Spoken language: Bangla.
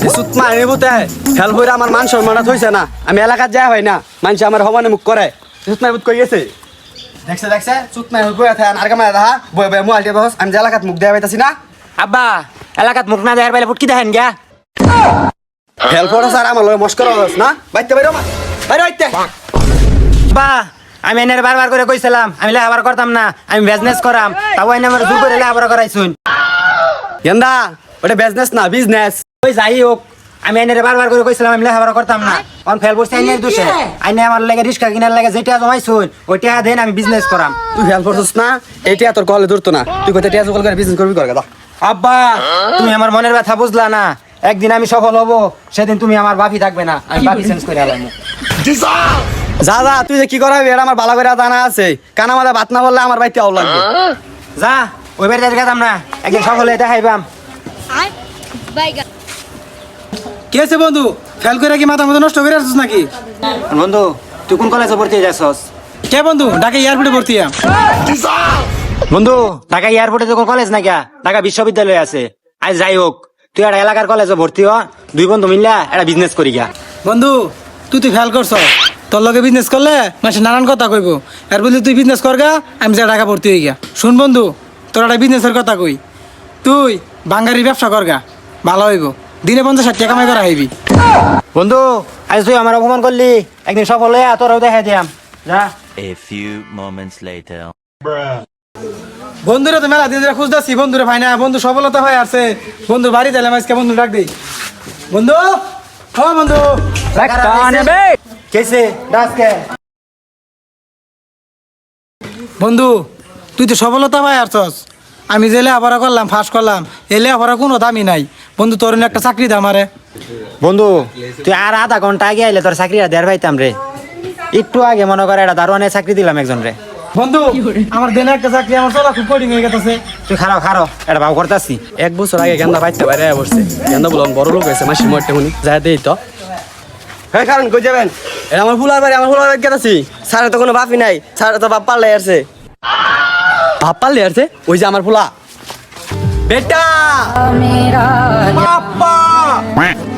সুত মারি বুতে ফেল বইরা আমার মান সম্মানত হইছে না। আমি এলাকাত যায় হয় না মানুষ আমার সমানে মুখ করে। সুত মারি বুত কই গেছে? দেখছে দেখছে? সুত মারি বই আছে আর কামা দেখা বই বই মোবাইল টিপে বস আমি যে এলাকাত মুখ দেয়া পাইতাছি না। আব্বা এলাকাত মুখ না দেখার পাইলে ফুটকি দেখেন গা ফেল পড়া স্যার আমার লগে মস্কর হস না? বাইতে বাইরে মা বাইরে বাইতে। বা আমি এনে বারবার করে কইছিলাম আমি লেখাবার করতাম না আমি বিজনেস করাম তাও এনে আমার জোর করে লেখাবার করাইছুন। গেন্দা ওটা বিজনেস না বিজনেস ওই যাই হোক আমি এনে বারবার করে কইছিলাম আমি লেখাবার করতাম না। অন ফেল বসে আইনের দোষে। আইনে আমার লাগে রিক্সা কিনার লাগে যেটা জমাইছুন ওইটা দেন আমি বিজনেস করাম। তুই ফেল পড়ছিস না এইটা তোর কলে ধরতো না। তুই কোথায় টিয়া জোগাল করে বিজনেস করবি কর গা আব্বা তুমি আমার মনের ব্যথা বুঝলা না। একদিন আমি সফল হব সেদিন তুমি আমার বাপি থাকবে না। আমি বাপি চেঞ্জ করে আলাম। যা যা তুই যে কি করাবি এটা আমার ভালো করে জানা আছে। কানা মাথা ভাত না বললে আমার বাইতে আও লাগবে। যা ওই বাড়িতে গেতাম না। একদিন সফল হয়ে দেখাইবাম। Bye. কে আছে বন্ধু? ফেল করে কি মাথা মতো নষ্ট করে আসছিস নাকি? বন্ধু তুই কোন কলেজে ভর্তি হয়ে যাচ্ছস? কে বন্ধু? ঢাকা এয়ারপোর্টে ভর্তি হইয়াম। বন্ধু ঢাকা এয়ারপোর্টে তো কলেজ না গিয়া ঢাকা বিশ্ববিদ্যালয় আছে। আজ যাই হোক তুই একটা এলাকার কলেজে ভর্তি হ দুই বন্ধু মিললা একটা বিজনেস করি গা। বন্ধু তুই তুই ফেল করছ তোর লগে বিজনেস করলে মানুষ নানান কথা কইব। আর বলি তুই বিজনেস করগা আমি যা ঢাকা ভর্তি হয়ে গিয়া। শুন বন্ধু তোর একটা বিজনেসের কথা কই। তুই বাঙ্গারি ব্যবসা করগা ভালো হইব। দিনে পঞ্চাশ ষাট টাকা কামাই করা হইবি বন্ধু আজ তুই আমার অপমান করলি। একদিন সফল হয়ে তোরাও দেখা দিয়াম। যা। A few moments later. বন্ধুরা তো মেলা দিন ধরে খুঁজতেছি বন্ধুরে ভাই না বন্ধু সফলতা হয়ে আছে বন্ধু বাড়ি দিলাম আজকে বন্ধু ডাক দিই। বন্ধু ও বন্ধু কেসে ডাসকে বন্ধু তুই তো সফলতা পাই আসছস। আমি যে লেখাপড়া করলাম ফাঁস করলাম। এই লেখাপড়া কোনো দামি নাই। বন্ধু তোর একটা চাকরি দাম আরে বন্ধু তুই আর আধা ঘণ্টা আগে আইলে তোর চাকরিটা দেড় পাইতাম রে। একটু আগে মনে করে একটা দারোয়ানের চাকরি দিলাম একজন রে। বন্ধু আমার দেনে একটা চাকরি আমার চলা খুব কঠিন হয়ে গেছে তুই খারাপ এটা ভাব করতেছি। এক বছর আগে গেন্দা পাইতে বাইরে বসছে। গেন্দা বললাম বড় লোক হয়েছে যাই দেই তো। হ্যাঁ কারণ কই যাবেন? এটা আমার ফুলার বাড়ি আমার ফুলার বাড়ি গেছি স্যার তো কোনো বাপি নাই। স্যার তো বাপ পাল্লে আসছে। বাপ পাল্লে আসছে? ওই যে আমার ফুলা। বেটা! Quack.